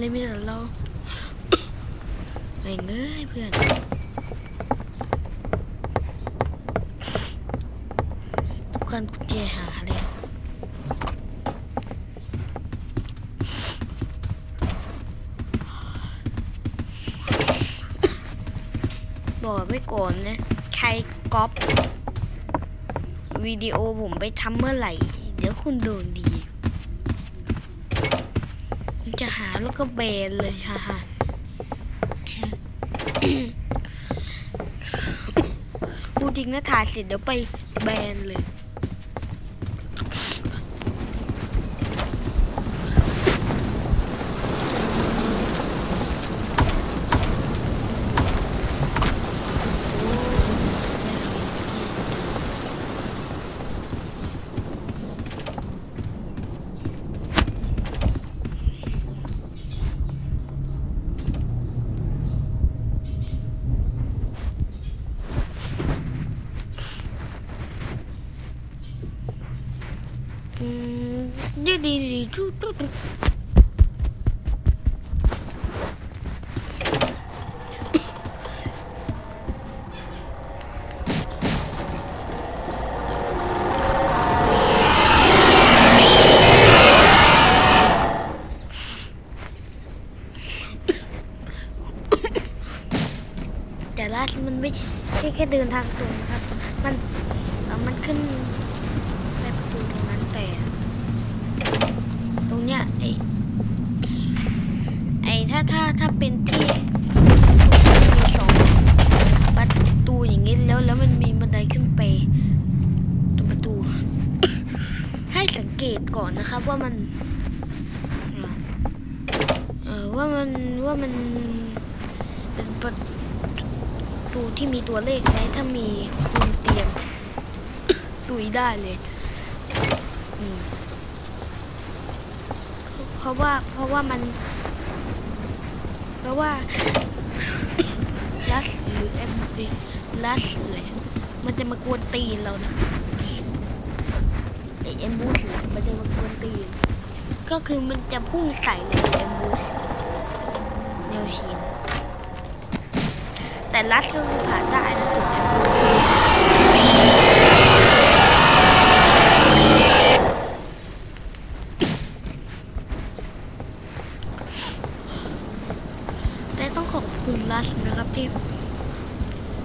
เห็นมาเลยมีแต่เราเฮ้ยเอ้ยเพื่อนทุกคนกุญแจหาเลยบอกไว้ก่อนนะ ใครก๊อปวิดีโอผมไปทำเมื่อไหร่ เดี๋ยวคุณโดนดี จะหาแล้วก็แบนเลยฮ่าฮ่าพูดจริงนะถ่ายเสร็จเดี๋ยวไปแบนเลย ค่เดินทางตรงนะครับ มันมันขึ้นในประตูตรงนั้นแต่ ตรงเนี้ยไอไอถ้าถ้าถ้าเป็นที่มีสองประตูอย่างงี้แล้วแล้วมันมีบันไดขึ้นไปตรงประตู ให้สังเกตก่อนนะครับว่ามันเออว่ามันว่ามันเป็นประ ตูที่มีตัวเลขไหมถ้ามีคุณเตรียมตุยได้เลยเพราะว่าเพราะว่ามัน เพราะว่าลัสหรือเอ็มดีลัสเลยมันจะมากวนตีนเรานะไอเอ็มบูสมันจะมากวนตีนก็คือมันจะพุ่งใส่เลยเอ็มบูสแนวเฉียง แต่ลัสก็คือผ่านได้นะถึงเอ็มบูสแต่ต้องขอบคุณรัสนะครับที่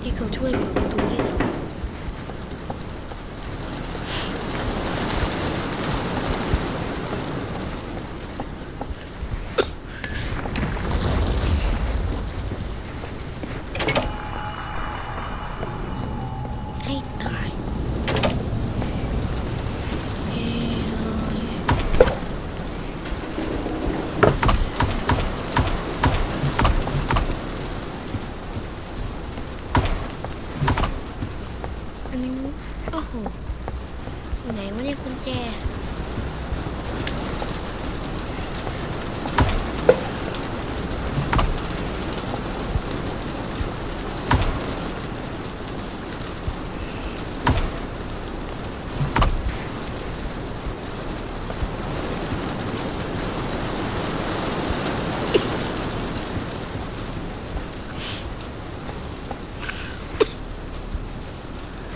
ที่เขาช่วยเปิดประตูให้ตายเอ้ย อ อันนี้โอ้โหอยู่ไหนวะเนี่ยกุญแจ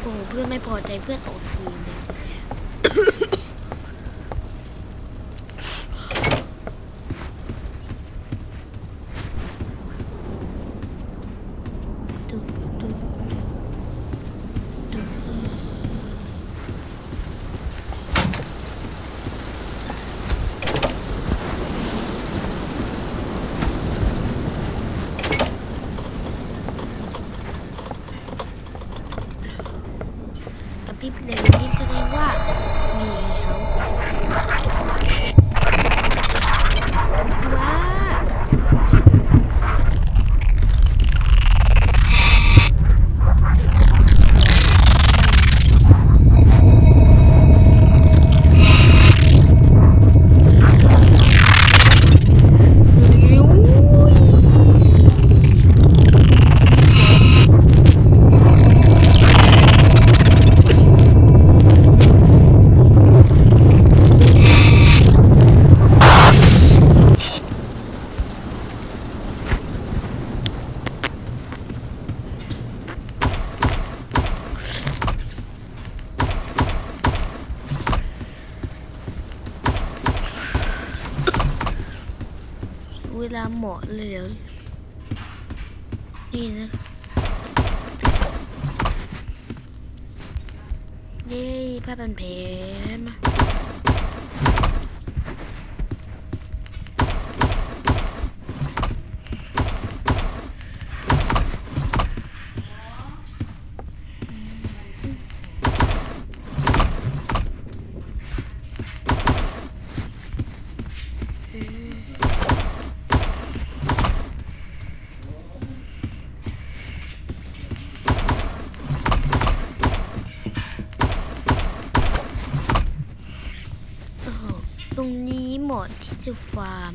โอ้ เพื่อนไม่พอใจเพื่อนออกเสีย เวลาเหมาะเลยเดี๋ยวนี่นะเย้ผ้าพันแผลมา โอ้โหตรงนี้เหมาะที่จะฟาร์ม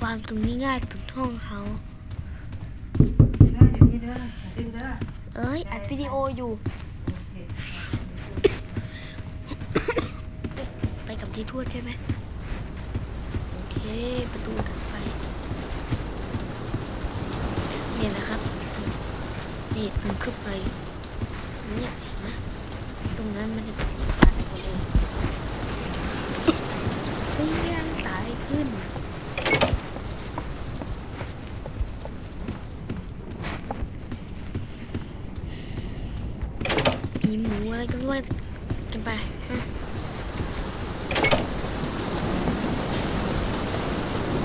ฟามตรงนี้ง่ายสุดห้องเขา เอ้ย อัดวิดีโออยู่ ไปกับที่ทวดใช่ไหมโอเค ประตูถัดไป เนี่ยนะครับ นี่ผมขึ้นไป เนี่ยเห็นไหมตรงนั้นมันจะเป็นสีฟ้าหมดเลยเฮ้ยร่างตายขึ้น มีหมูอะไรกันด้วยกันไปฮะ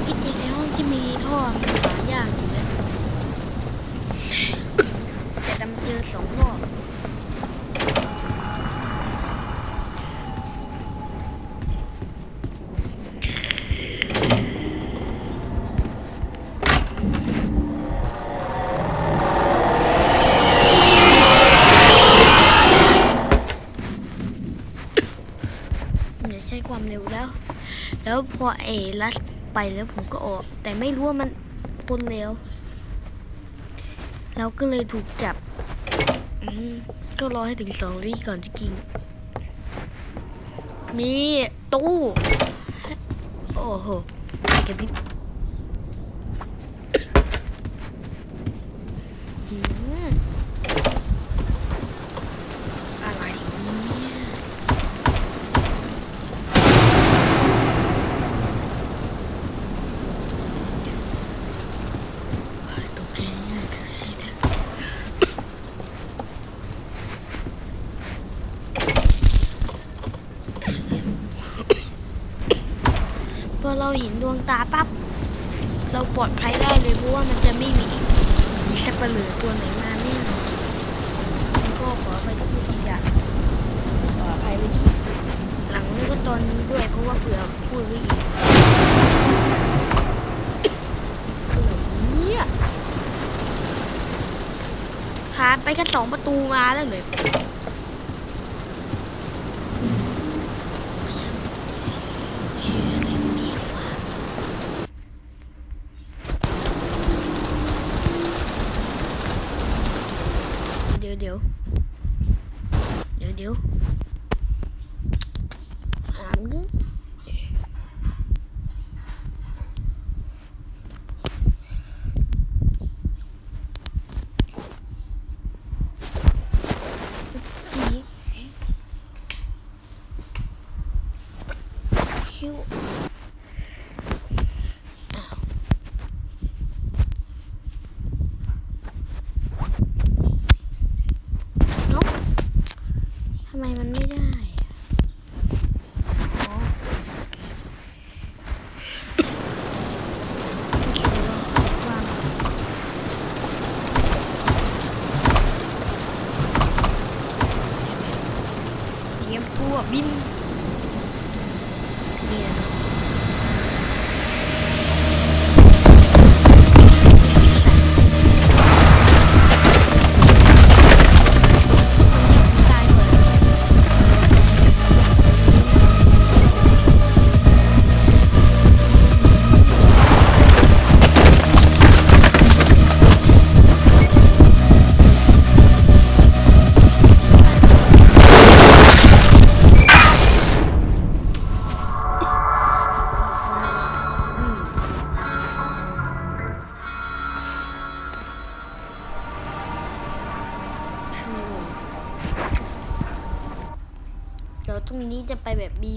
ที่จริงในห้องที่มีท่อมันหายากอยู่นะแต่ดำเจอสองรอบ แล้วพอเอลัดไปแล้วผมก็ออก แต่ไม่รู้ว่ามันคนเร็วเราก็เลยถูกจับก็รอให้ถึงสองวิก่อนจะกิน มีตู้ โอ้โหเก็บพิอืมอะไรเนี่ยตกใจเนี่ยเธอใช่ไหม พอ เราเห็นดวงตาปั๊บเราปลอดภัยได้เลยเพราะว่ามันจะไม่มีมีสัตว์ประเหลือตัวไหนมาแน่นอนก็ขอไปทุกคำหยาบขออภัยไว้ที่อนนี้ด้วยเพราะว่าเผื่อพูดไว้อีกเนี่ยผ่านไปแค่สองประตูมาแล้วเหร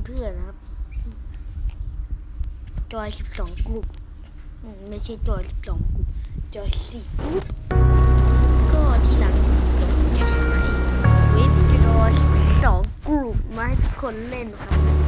เพื่อนนะครับ จอยสิบสองกลุ่มไม่ใช่จอยสิบสองกลุ่มจอยสี่กลุ่มก็ทีหลังจะจะหายเว็บจอยสองกลุ่มมาให้ทุกคนเล่นครับ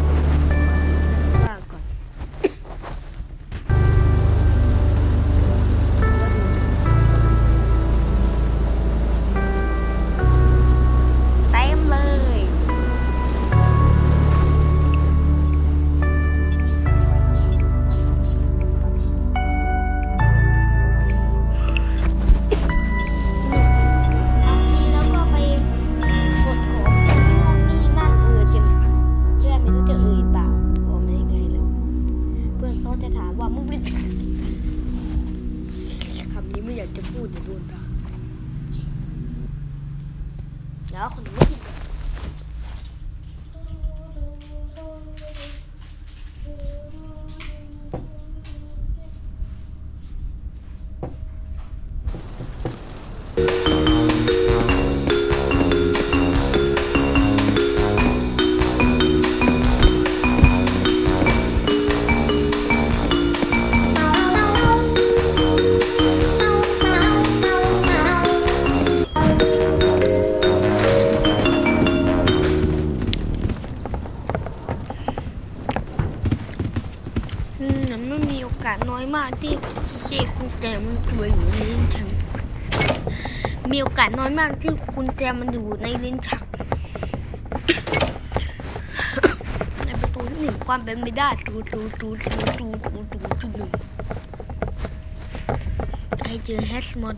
านที่กุญแจมันอยู่ในลิ้นชัก ในประตูที่หนึ่งความเป็นไม่ได้ตูตูตูตูตูตูตูตูหนึ่งใครเจอแฮชมอด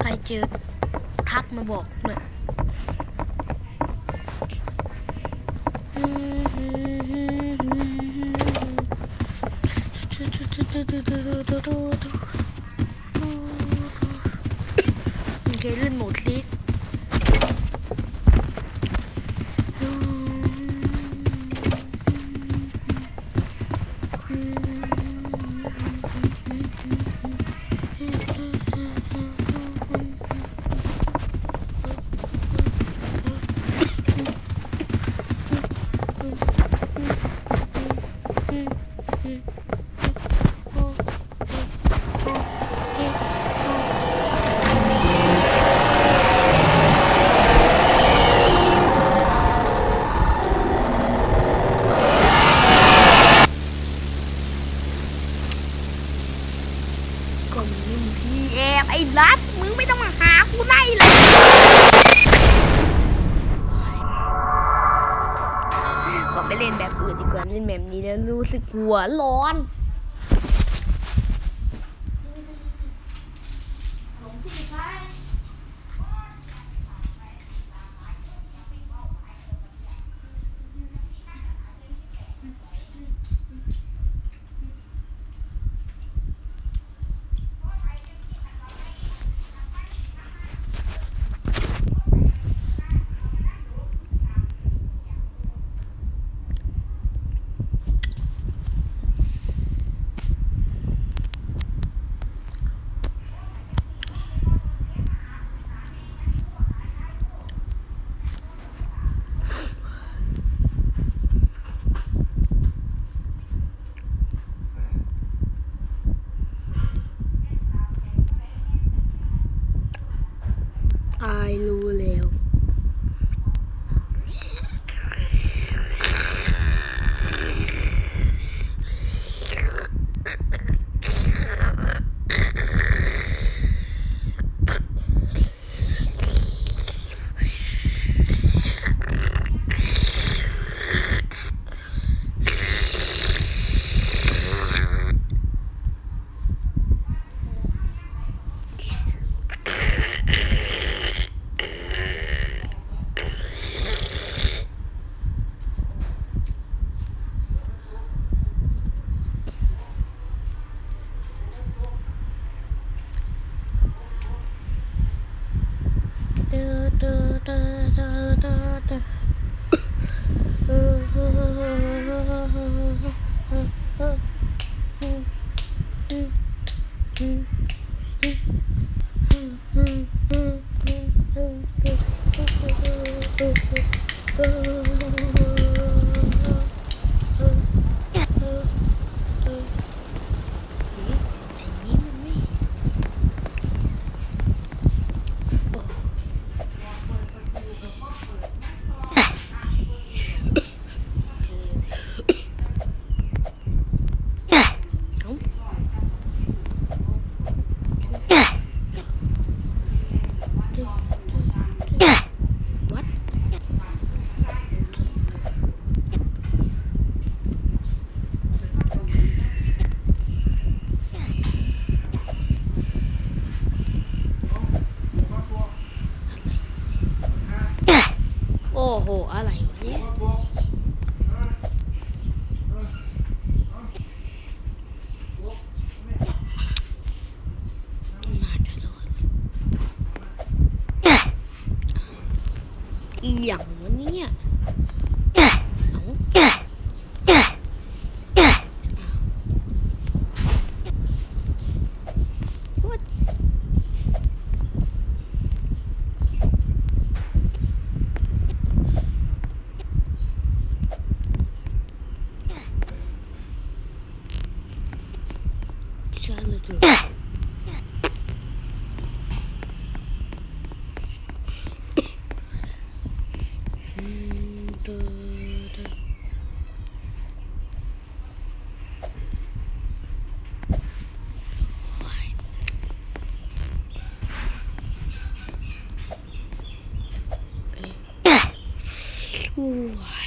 ใครเจอทักมาบอกหน่อยโอ เคเล่นโหมดลิส หัวร้อน โห อะไรเนี่ยอย่างวะเนี่ย 哇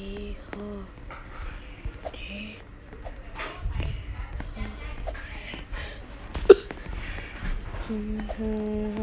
이호 네. 음.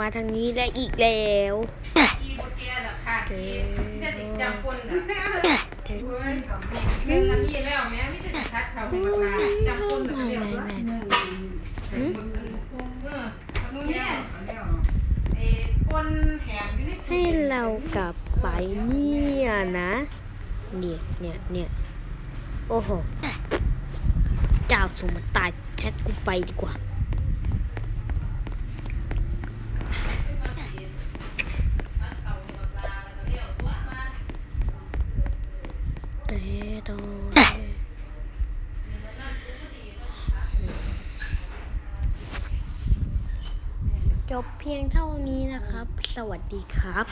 มาทางนี้และอีกแล้วให้เรากลับไปเนี่ยนะ เนี่ยเนี่ยเนี่ยโอ้โหเจ้าสมตายชัดกูไปดีกว่า วัสดีครับ